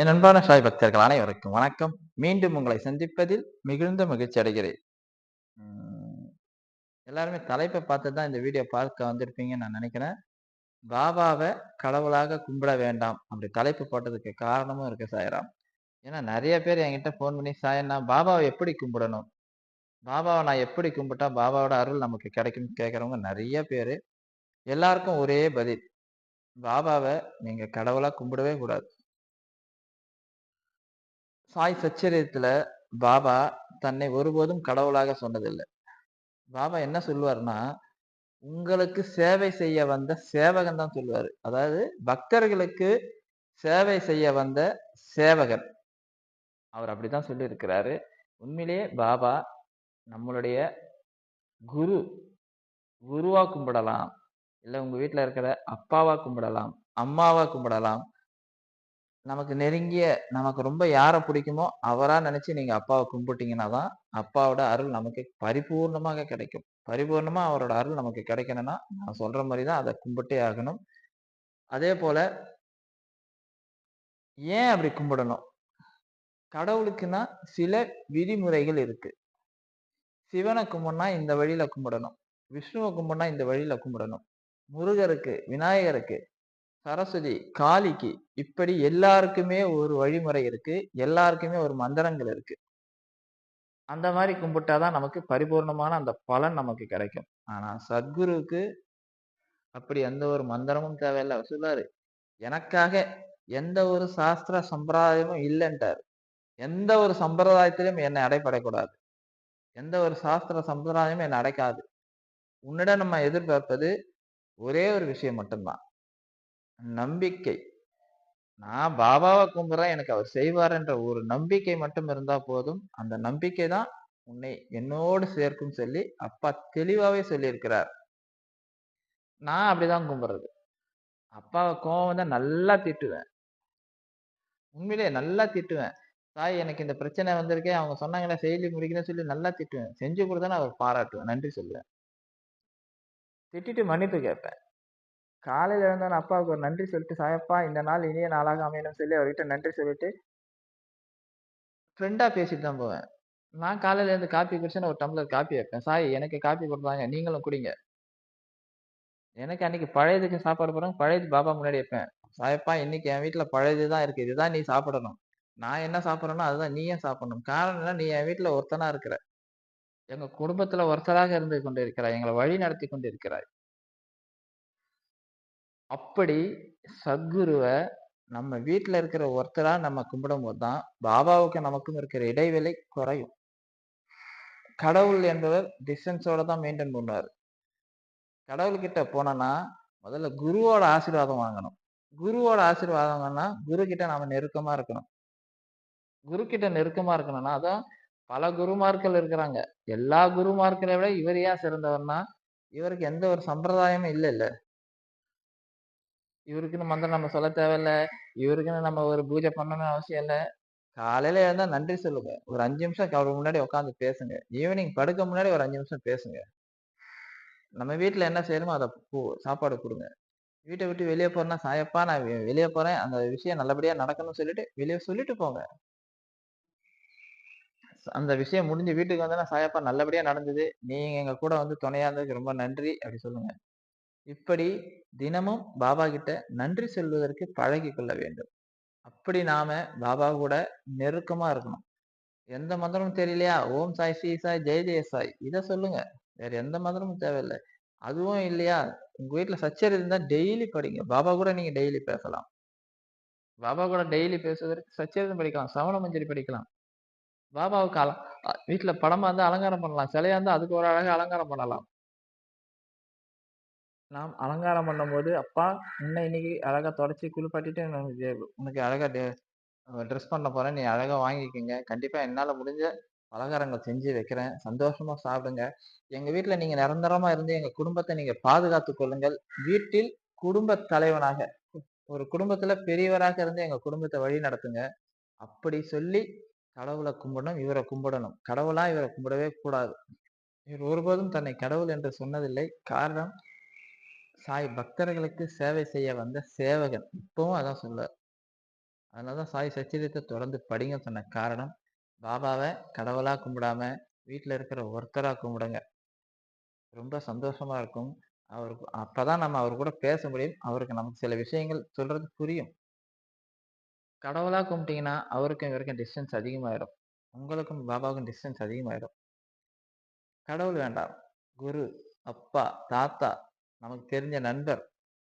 என் அன்பான சாய் பக்தர்கள் அனைவருக்கும் வணக்கம். மீண்டும் உங்களை சந்திப்பதில் மிகுந்த மகிழ்ச்சி அடைகிறேன். எல்லாருமே தலைப்பை பார்த்து தான் இந்த வீடியோ பார்க்க வந்திருப்பீங்கன்னு நான் நினைக்கிறேன். பாபாவை கடவுளாக கும்பிட வேண்டாம். அப்படி தலைப்பு போட்டதுக்கு காரணமும் இருக்கு சாயராம். ஏன்னா நிறைய பேர் என்கிட்ட ஃபோன் பண்ணி சாயன்னா பாபாவை எப்படி கும்பிடணும்? பாபாவை நான் எப்படி கும்பிட்டா பாபாவோட அருள் நமக்கு கிடைக்கும்னு கேட்குறவங்க நிறைய பேர். எல்லாருக்கும் ஒரே பதில். பாபாவை நீங்கள் கடவுளாக கும்பிடவே கூடாது. சாய் சச்சரியத்துல பாபா தன்னை ஒருபோதும் கடவுளாக சொன்னதில்லை. பாபா என்ன சொல்லுவார்னா உங்களுக்கு சேவை செய்ய வந்த சேவகன் தான் சொல்லுவாரு. அதாவது பக்தர்களுக்கு சேவை செய்ய வந்த சேவகன். அவர் அப்படிதான் சொல்லியிருக்கிறாரு. உண்மையிலேயே பாபா நம்மளுடைய குரு குருவா கும்பிடலாம். இல்லை உங்கள் வீட்டில் இருக்கிற அப்பாவா கும்பிடலாம் அம்மாவா கும்பிடலாம். நமக்கு நெருங்கிய நமக்கு ரொம்ப யாரை பிடிக்குமோ அவரா நினைச்சு நீங்க அப்பாவை கும்பிட்டீங்கன்னா தான் அப்பாவோட அருள் நமக்கு பரிபூர்ணமாக கிடைக்கும். பரிபூர்ணமா அவரோட அருள் நமக்கு கிடைக்கணும்னா நான் சொல்ற மாதிரி தான் அதை கும்பிட்டே ஆகணும். அதே போல ஏன் அப்படி கும்பிடணும்? கடவுளுக்குன்னா சில விதிமுறைகள் இருக்கு. சிவனை கும்பிடனா இந்த வழியில கும்பிடணும். விஷ்ணுவை கும்பிடனா இந்த வழியில கும்பிடணும். முருகருக்கு விநாயகருக்கு சரஸ்வதி காளிக்கு இப்படி எல்லாருக்குமே ஒரு வழிமுறை இருக்கு. எல்லாருக்குமே ஒரு மந்திரங்கள் இருக்கு. அந்த மாதிரி கும்பிட்டாதான் நமக்கு பரிபூர்ணமான அந்த பலன் நமக்கு கிடைக்கும். ஆனா சத்குருவுக்கு அப்படி எந்த ஒரு மந்திரமும் தேவையில்லை. அவர் சொல்லுவாரு எனக்காக எந்த ஒரு சாஸ்திர சம்பிரதாயமும் இல்லைன்ட்டார். எந்த ஒரு சம்பிரதாயத்திலும் என்னை அடைப்படக்கூடாது எந்த ஒரு சாஸ்திர சம்பிரதாயமும் என்னை அடைக்காது. உன்னிடம் நம்ம எதிர்பார்ப்பது ஒரே ஒரு விஷயம் மட்டும்தான். நம்பிக்கை. நான் பாபாவை கும்பிட்றேன் எனக்கு அவர் செய்வார் என்ற ஒரு நம்பிக்கை மட்டும் இருந்தா போதும். அந்த நம்பிக்கை தான் உன்னை என்னோடு சேர்க்கும் சொல்லி அப்பா தெளிவாவே சொல்லியிருக்கிறார். நான் அப்படிதான் கும்பிடுறது. அப்பாவை கோவம் வந்தா நல்லா திட்டுவேன். உண்மையிலேயே நல்லா திட்டுவேன். தாய் எனக்கு இந்த பிரச்சனை வந்திருக்கே. அவங்க சொன்னாங்களே செயலி முடிக்கணும்னு சொல்லி நல்லா திட்டுவேன். செஞ்சு கொடுத்தா அவர் பாராட்டுவேன். நன்றி சொல்லுவேன். திட்டிட்டு மன்னிப்பு கேட்பேன். காலையில எழுந்தோன்னு அப்பாவுக்கு ஒரு நன்றி சொல்லிட்டு சாயப்பா இந்த நாள் இனிய நாளாக அமையணும்னு சொல்லி அவர்கிட்ட நன்றி சொல்லிட்டு ஃப்ரெண்டா பேசிட்டு தான் போவேன். நான் காலையில இருந்து காப்பி குடிச்சேன்னு ஒரு டம்ளர் காப்பி வைப்பேன். சாய் எனக்கு காப்பி கொடுத்தாங்க நீங்களும் குடிங்க. எனக்கு அன்னைக்கு பழையதுக்கு சாப்பாடு போறேன் பழையது பாபா முன்னாடி வைப்பேன். சாயப்பா இன்னைக்கு என் வீட்டில் பழையது தான் இருக்கு. இதுதான் நீ சாப்பிடணும். நான் என்ன சாப்பிடணும் அதுதான் நீயே சாப்பிடணும். காரணம் என்ன நீ என் வீட்டில் ஒருத்தனா இருக்கிற. எங்க குடும்பத்துல ஒருத்தராக இருந்து கொண்டு இருக்கிறாய் எங்களை வழி நடத்தி கொண்டு இருக்கிறாய் அப்படி சத்குருவை நம்ம வீட்டில் இருக்கிற ஒருத்தரா நம்ம கும்பிடும் போது தான் பாபாவுக்கு நமக்கும் இருக்கிற இடைவெளி குறையும். கடவுள் என்பவர் டிஸ்டன்ஸோட தான் மெயின்டைன் பண்ணுவார். கடவுள்கிட்ட போனோம்னா முதல்ல குருவோட ஆசீர்வாதம் வாங்கணும். குருவோட ஆசீர்வாதம் வாங்கினா குரு கிட்ட நாம நெருக்கமா இருக்கணும். குரு கிட்ட நெருக்கமா இருக்கணும்னா அதான் பல குருமார்கள் இருக்கிறாங்க. எல்லா குருமார்களை விட இவர் ஏன் சிறந்தவர்னா இவருக்கு எந்த ஒரு சம்பிரதாயமும் இல்லை இவருக்குன்னு மந்திரம் நம்ம சொல்ல தேவையில்ல. இவருக்குன்னு நம்ம ஒரு பூஜை பண்ணணும்னு அவசியம் இல்லை. காலையில இருந்தால் நன்றி சொல்லுங்க. ஒரு அஞ்சு நிமிஷம் அவர் முன்னாடி உட்காந்து பேசுங்க. ஈவினிங் படுக்க முன்னாடி ஒரு அஞ்சு நிமிஷம் பேசுங்க. நம்ம வீட்டுல என்ன செய்யணுமோ அதை சாப்பாடு கொடுங்க. வீட்டை விட்டு வெளியே போறேன்னா சாயப்பா நான் வெளியே போறேன். அந்த விஷயம் நல்லபடியா நடக்கணும்னு சொல்லிட்டு வெளியே சொல்லிட்டு போங்க. அந்த விஷயம் முடிஞ்சு வீட்டுக்கு வந்தேன்னா சாயப்பா நல்லபடியா நடந்தது. நீங்க எங்க கூட வந்து துணையா இருந்ததுக்கு ரொம்ப நன்றி. அப்படி சொல்லுங்க. இப்படி தினமும் பாபா கிட்ட நன்றி சொல்வதற்கு பழகி கொள்ள வேண்டும். அப்படி நாம பாபா கூட நெருக்கமா இருக்கணும். எந்த மந்திரமும் தெரியலையா? ஓம் சாய் ஸ்ரீ சாய் ஜெய ஜெய சாய். இதை சொல்லுங்க. வேற எந்த மந்திரமும் தேவையில்லை. அதுவும் இல்லையா? உங்க வீட்டுல சச்சரி இருந்தா டெய்லி படிங்க. பாபா கூட நீங்க டெய்லி பேசலாம். பாபா கூட டெய்லி பேசுவதற்கு சச்சரிதம் படிக்கலாம். சவண மஞ்சரி படிக்கலாம். பாபாவுக்கு அல வீட்டுல படமா இருந்தா அலங்காரம் பண்ணலாம். சிலையா இருந்தா அதுக்கு ஒரு அழகா அலங்காரம் பண்ணலாம். நாம் அலங்காரம் பண்ணும்போது அப்பா உன்னை இன்னைக்கு அழகா தொடச்சி குளிப்பாட்டிட்டு உனக்கு உனக்கு அழகா ட்ரெஸ் பண்ண போறேன். நீ அழகா வாங்கிக்கோங்க. கண்டிப்பா என்னால முடிஞ்ச பலகாரங்கள் செஞ்சு வைக்கிறேன். சந்தோஷமா சாப்பிடுங்க. எங்க வீட்டுல நீங்க நிரந்தரமா இருந்து எங்க குடும்பத்தை நீங்க பாதுகாத்து கொள்ளுங்கள். வீட்டில் குடும்ப தலைவனாக ஒரு குடும்பத்துல பெரியவராக இருந்து எங்க குடும்பத்தை வழி நடத்துங்க. அப்படி சொல்லி கடவுளை கும்பிடணும் இவரை கும்பிடணும். கடவுளா இவரை கும்பிடவே கூடாது. இவர் ஒருபோதும் தன்னை கடவுள் என்று சொன்னதில்லை. காரணம் சாய் பக்தர்களுக்கு சேவை செய்ய வந்த சேவகன். இப்பவும் அதான் சொல்ல அதனாலதான் சாய் சச்சரித்தை தொடர்ந்து படிங்க சொன்ன காரணம். பாபாவை கடவுளா கும்பிடாம வீட்டில் இருக்கிற ஒருத்தரா கும்பிடுங்க. ரொம்ப சந்தோஷமா இருக்கும். அவருக்கு அப்பதான் நம்ம அவர் கூட பேச முடியும். அவருக்கு நமக்கு சில விஷயங்கள் சொல்றது புரியும். கடவுளா கும்பிட்டீங்கன்னா அவருக்கும் இவருக்கும் டிஸ்டன்ஸ் அதிகமாயிடும் உங்களுக்கும் பாபாவுக்கும் டிஸ்டன்ஸ் அதிகமாயிடும் கடவுள் வேண்டாம். குரு அப்பா தாத்தா நமக்கு தெரிஞ்ச நண்பர்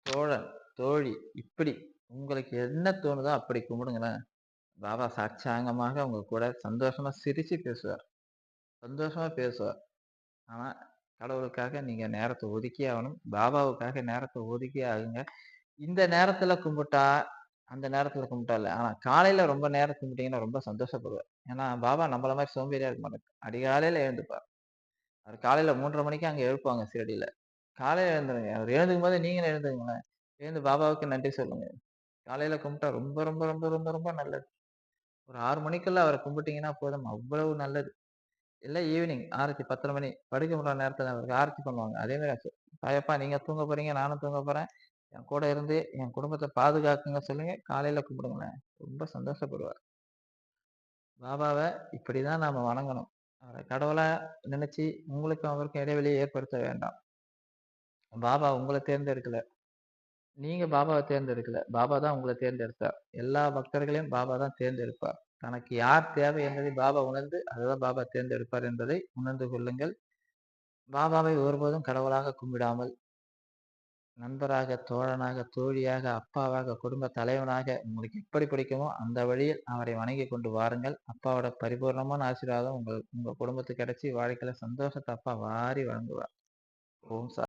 தோழன் தோழி இப்படி உங்களுக்கு என்ன தோணுதோ அப்படி கும்பிடுங்களேன். பாபா சாட்சாங்கமாக உங்க கூட சந்தோஷமா சிரிச்சு பேசுவார். சந்தோஷமா பேசுவார். ஆனா கடவுளுக்காக நீங்க நேரத்தை ஒதுக்கி ஆகணும். பாபாவுக்காக நேரத்தை ஒதுக்கி ஆகுங்க. இந்த நேரத்துல கும்பிட்டா அந்த நேரத்துல கும்பிட்டா இல்லை. ஆனா காலையில ரொம்ப நேரம் கும்பிட்டீங்கன்னா ரொம்ப சந்தோஷப்படுவார். ஏன்னா பாபா நம்மள மாதிரி சோம்பேறியா இருக்க மாட்டாங்க அடிகாலையில எழுந்துப்பார். அவர் காலையில மூன்றரை மணிக்கு அங்க எழுப்புவாங்க சிறடியில காலையில எழுந்துருங்க. அவர் எழுந்துக்கும் போது நீங்களும் எழுந்துங்களேன் எழுந்து பாபாவுக்கு நன்றி சொல்லுங்க. காலையில கும்பிட்டா ரொம்ப ரொம்ப ரொம்ப ரொம்ப ரொம்ப நல்லது. ஒரு ஆறு மணிக்குள்ள அவரை கும்பிட்டீங்கன்னா போதும். அவ்வளவு நல்லது. இல்லை ஈவினிங் ஆரத்தி பத்தரை மணி. படுக்க முடியாத நேரத்தில் அவருக்கு ஆரத்தி பண்ணுவாங்க. அதே மாதிரி தாயப்பா நீங்கள் தூங்க போறீங்க நானும் தூங்க போறேன். என் கூட இருந்து என் குடும்பத்தை பாதுகாக்குங்க சொல்லுங்க. காலையில கும்பிடுங்களேன். ரொம்ப சந்தோஷப்படுவார். பாபாவை இப்படிதான் நாம வணங்கணும். அவரை கடவுளை நினைச்சு உங்களுக்கும் அவருக்கும் இடைவெளியை ஏற்படுத்த வேண்டாம். பாபா உங்களை தேர்ந்தெடுக்கல. நீங்க பாபாவை தேர்ந்தெடுக்கல. பாபா தான் உங்களை தேர்ந்தெடுத்தார் எல்லா பக்தர்களையும் பாபா தான் தேர்ந்தெடுப்பார் தனக்கு யார் தேவை என்பதை பாபா உணர்ந்து அதுதான் பாபா தேர்ந்தெடுப்பார் என்பதை உணர்ந்து கொள்ளுங்கள். பாபாவை ஒருபோதும் கடவுளாக கும்பிடாமல் நண்பராக தோழனாக தோழியாக அப்பாவாக குடும்ப தலைவனாக உங்களுக்கு எப்படி பிடிக்குமோ அந்த வழியில் அவரை வணங்கி கொண்டு வாருங்கள். அப்பாவோட பரிபூர்ணமான ஆசீர்வாதம் உங்கள் உங்க குடும்பத்துக்கு கிடைச்சி வாழ்க்கையில சந்தோஷத்தை அப்பா வாரி வழங்குவார். ஓம் சா